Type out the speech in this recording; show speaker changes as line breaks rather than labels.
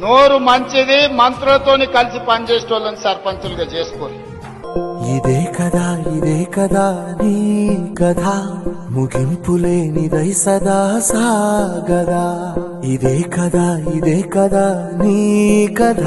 నోరు మంచిది మంత్రులతోని కలిసి పనిచేసేటోళ్ళని సర్పంచులుగా చేసుకోరు.
ఇదే కదా ఇదే కదా నీ కథ. ముగింపులేనిదై సదా సాగదా. ఇదే కదా ఇదే కదా నీ కథ.